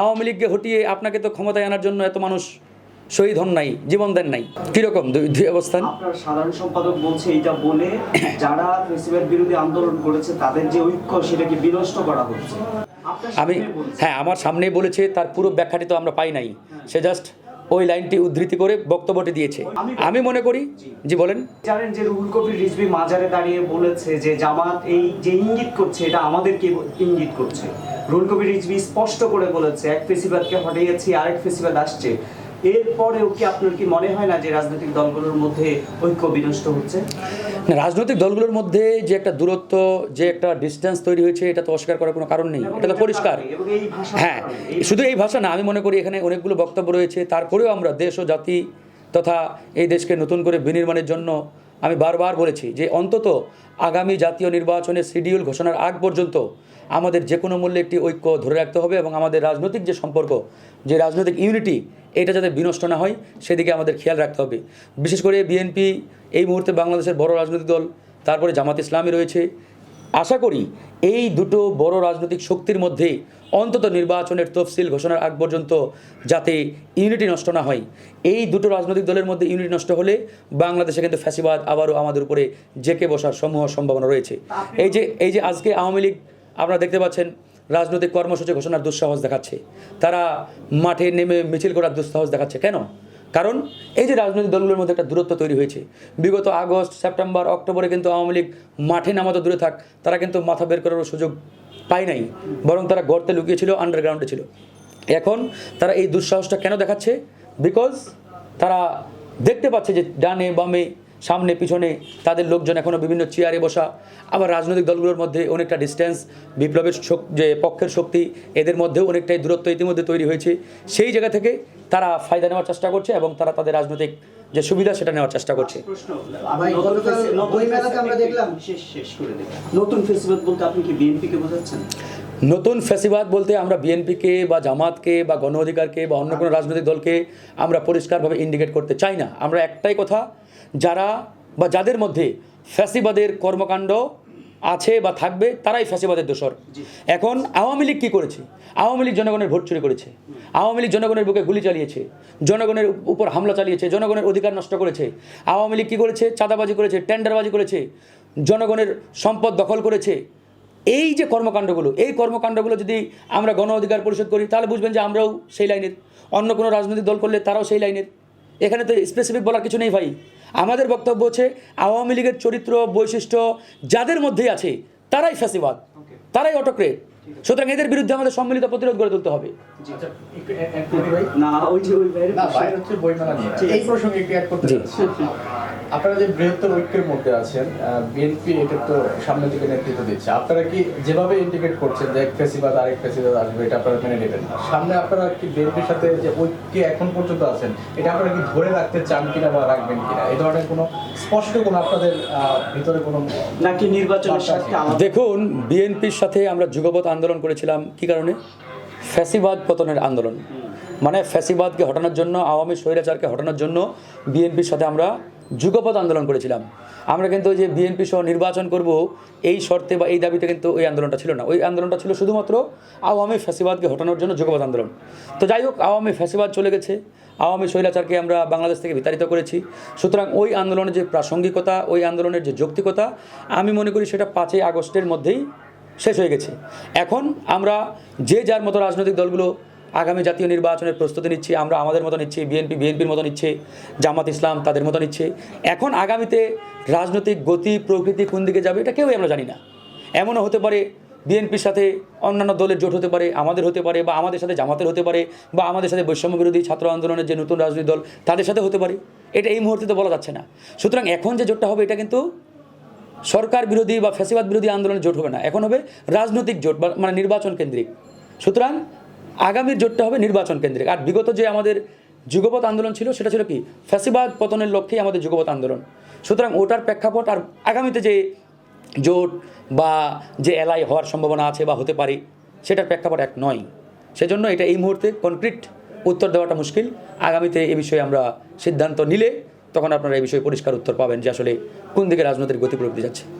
আওয়ামী লীগকে হটিয়ে আপনাকে তো ক্ষমতায় আনার জন্য এত মানুষ শহীদ হন নাই জীবন দেন নাই। কীরকম দুই অবস্থান? সাধারণ সম্পাদক বলছে এটা বলে যারা ফেসিবাদ বিরুদ্ধে আন্দোলন করেছে তাদের যে ঐক্য সেটাকে বিনষ্ট করা হচ্ছে। আমি হ্যাঁ আমার সামনে বলেছে তার পুরো ব্যাখ্যাটি তো আমরা পাই নাই। সে জাস্ট ওই লাইনটি উদ্ধৃতি করে বক্তব্যটি দিয়েছে। আমি মনে করি জি। বলেন। জানেন যে রুহুল কবির রিজভি মাজারে দাঁড়িয়ে বলেছে যে জামাত এই যে ইঙ্গিত করছে এটা আমাদেরকে ইঙ্গিত করছে। রুহুল কবির রিজভি স্পষ্ট করে বলেছে এক ফেসিবাদকে হটিয়েছি আরেক ফেসিবাদ আসছে। এরপরেও কি আপনার কি মনে হয় না যে রাজনৈতিক দলগুলোর মধ্যে ঐক্য বিনষ্ট হচ্ছে? রাজনৈতিক দলগুলোর মধ্যে যে একটা দূরত্ব যে একটা ডিস্টেন্স তৈরি হয়েছে এটা তো অস্বীকার করার কোনো কারণ নেই। এটা তো পরিষ্কার। হ্যাঁ শুধু এই ভাষা না আমি মনে করি এখানে অনেকগুলো বক্তব্য রয়েছে। তারপরেও আমরা দেশ ও জাতি তথা এই দেশকে নতুন করে বিনির্মাণের জন্য আমি বারবার বলেছি যে অন্তত আগামী জাতীয় নির্বাচনের শিডিউল ঘোষণার আগ পর্যন্ত আমাদের যে কোনো মূল্যে একটি ঐক্য ধরে রাখতে হবে এবং আমাদের রাজনৈতিক যে সম্পর্ক, যে রাজনৈতিক ইউনিটি, এটা যাতে বিনষ্ট না হয়, সেদিকে আমাদের খেয়াল রাখতে হবে। বিশেষ করে বিএনপি এই মুহূর্তে বাংলাদেশের বড় রাজনৈতিক দল, তারপরে জামাত ইসলামী রয়েছে। আশা করি এই দুটো বড় রাজনৈতিক শক্তির মধ্যে অন্তত নির্বাচনের তফসিল ঘোষণার আগ পর্যন্ত যাতে ইউনিটি নষ্ট না হয়। এই দুটো রাজনৈতিক দলের মধ্যে ইউনিটি নষ্ট হলে বাংলাদেশে কিন্তু ফ্যাসিবাদ আবারও আমাদের উপরে জেকে বসার সমূহ সম্ভাবনা রয়েছে। এই যে এই যে আজকে আওয়ামী লীগ আপনারা দেখতে পাচ্ছেন রাজনৈতিক কর্মসূচি ঘোষণার দুঃসাহস দেখাচ্ছে। তারা মাঠে নেমে মিছিল করার দুঃসাহস দেখাচ্ছে। কেন? কারণ এই যে রাজনৈতিক দলগুলোর মধ্যে একটা দূরত্ব তৈরি হয়েছে, বিগত আগস্ট, সেপ্টেম্বর, অক্টোবরে কিন্তু আওয়ামী লীগ মাঠে নামাতে দূরে থাক, তারা কিন্তু মাথা বের করারও সুযোগ পায় নাই, বরং তারা গর্তে লুকিয়েছিল আন্ডারগ্রাউন্ডে ছিল। এখন তারা এই দুঃসাহসটা কেন দেখাচ্ছে? বিকজ তারা দেখতে পাচ্ছে যে ডানে বামে সামনে পিছনে তাদের লোকজন এখনও বিভিন্ন চেয়ারে বসা। আবার রাজনৈতিক দলগুলোর মধ্যে অনেকটা ডিস্টেন্স বিপ্লবের শক- যে পক্ষের শক্তি এদের মধ্যেও অনেকটাই দূরত্ব ইতিমধ্যে তৈরি হয়েছে। সেই জায়গা থেকে তারা ফায়দা নেওয়ার চেষ্টা করছে এবং তারা তাদের রাজনৈতিক যে সুবিধা সেটা নেওয়ার চেষ্টা করছে। নতুন গতকাল ফেসি- নতুন বইমেলাতে আমরা ফেসিবাদ- দেখলাম। শেষ শেষ করে দিই নতুন ফেসিবাদ বলতে আপনি কি বিএনপিকে বোঝাচ্ছেন? নতুন ফ্যাসিবাদ বলতে আমরা বিএনপিকে বা জামাতকে বা গণ অধিকারকে বা অন্য কোনো রাজনৈতিক দলকে আমরা পরিষ্কারভাবে ইন্ডিকেট করতে চাই না। আমরা একটাই কথা যারা বা যাদের মধ্যে ফ্যাসিবাদের কর্মকাণ্ড আছে বা থাকবে তারাই ফ্যাসিবাদের দোষর। এখন আওয়ামী লীগ কী করেছে? আওয়ামী লীগ জনগণের ভোট চুরি করেছে। আওয়ামী লীগ জনগণের বুকে গুলি চালিয়েছে। জনগণের উপর হামলা চালিয়েছে। জনগণের অধিকার নষ্ট করেছে। আওয়ামী লীগ কী করেছে? চাঁদাবাজি করেছে টেন্ডারবাজি করেছে। জনগণের সম্পদ দখল করেছে। এই যে কর্মকাণ্ডগুলো এই কর্মকাণ্ডগুলো যদি আমরা গণ অধিকার পরিষদ করি তাহলে বুঝবেন যে আমরাও সেই লাইনের। অন্য কোনো রাজনৈতিক দল করলে তারাও সেই লাইনের। এখানে তো স্পেসিফিক বলার কিছু নেই ভাই। আমাদের বক্তব্য হচ্ছে আওয়ামী লীগের চরিত্র বৈশিষ্ট্য যাদের মধ্যেই আছে তারাই ফ্যাসিবাদ। তারাই অটোক্রেট। সুতরাং এদের বিরুদ্ধে আমাদের সম্মিলিত প্রতিরোধ গড়ে তুলতে হবে। আচ্ছা। আপনারা যে বৃহত্তর ঐক্যের মধ্যে আছেন বিএনপি এটা তো সামনের দিকে নেতৃত্ব দিচ্ছে। আপনারা কি যেভাবে ইন্ডিকেট করছেন যে এক ফেসিবাদ আরেক ফেসিবাদ আসবে এটা আপনারা মেনে নেবেন সামনে আপনারা কি বিএনপির সাথে যে ঐক্যে এখন পর্যন্ত আছেন এটা আপনারা কি ধরে রাখতে চান কিনা বা রাখবেন কিনা? এই ধরনের কোনো স্পষ্ট কোনো আপনাদের ভিতরে কোনো নাকি নির্বাচনের সাথে দেখুন বিএনপির সাথে আমরা যুগপৎ আন্দোলন করেছিলাম, কি কারণে? ফ্যাসিবাদ পতনের আন্দোলন। মানে ফ্যাসিবাদকে হটানোর জন্য, আওয়ামী স্বৈরাচারকে হটানোর জন্য বিএনপির সাথে আমরা যুগপৎ আন্দোলন করেছিলাম। আমরা কিন্তু ওই যে বিএনপি সহ নির্বাচন করব, এই শর্তে বা এই দাবিতে কিন্তু ওই আন্দোলনটা ছিল না। ওই আন্দোলনটা ছিল শুধুমাত্র আওয়ামী ফ্যাসিবাদকে হটানোর জন্য যুগপৎ আন্দোলন। তো যাই হোক, আওয়ামী ফ্যাসিবাদ চলে গেছে। আওয়ামী স্বৈরাচারকে আমরা বাংলাদেশ থেকে বিতাড়িত করেছি। সুতরাং ওই আন্দোলনের যে প্রাসঙ্গিকতা, ওই আন্দোলনের যে যৌক্তিকতা, আমি মনে করি সেটা পাঁচই আগস্টের মধ্যেই শেষ হয়ে গেছে। এখন আমরা যে যার মতো রাজনৈতিক দলগুলো আগামী জাতীয় নির্বাচনের প্রস্তুতি নিচ্ছি, আমরা আমাদের মতো নিচ্ছি, বিএনপি, বিএনপির মতো নিচ্ছে, জামাত ইসলাম তাদের মতো নিচ্ছে, এখন আগামীতে রাজনৈতিক গতি, প্রকৃতি কোন দিকে যাবে এটা কেউই আমরা জানি না। এমনও হতে পারে বিএনপির সাথে অন্যান্য দলের জোট হতে পারে, আমাদের হতে পারে বা আমাদের সাথে জামাতের হতে পারে বা আমাদের সাথে বৈষম্য বিরোধী ছাত্র আন্দোলনের যে নতুন রাজনৈতিক দল তাদের সাথে হতে পারে। এটা এই মুহূর্তে তো বলা যাচ্ছে না। সুতরাং এখন যে জোটটা হবে এটা কিন্তু সরকার বিরোধী বা ফ্যাসিবাদ বিরোধী আন্দোলনের জোট হবে না। এখন হবে রাজনৈতিক জোট বা মানে নির্বাচন কেন্দ্রিক। সুতরাং আগামীর জোটটা হবে নির্বাচন কেন্দ্রিক। আর বিগত যে আমাদের যুগপৎ আন্দোলন ছিল, সেটা ছিল কি? ফ্যাসিবাদ পতনের লক্ষ্যেই আমাদের যুগপৎ আন্দোলন। সুতরাং ওটার প্রেক্ষাপট আর আগামীতে যে জোট বা যে এলাই হওয়ার সম্ভাবনা আছে বা হতে পারে, সেটার প্রেক্ষাপট এক নয়। সেজন্য এটা এই মুহূর্তে কনক্রিট উত্তর দেওয়াটা মুশকিল। আগামীতে এ বিষয়ে আমরা সিদ্ধান্ত নিলে তখন আপনারা এই বিষয়ে পরিষ্কার উত্তর পাবেন যে আসলে কোন দিকে রাজনৈতিক গতি প্রকৃতি যাচ্ছে।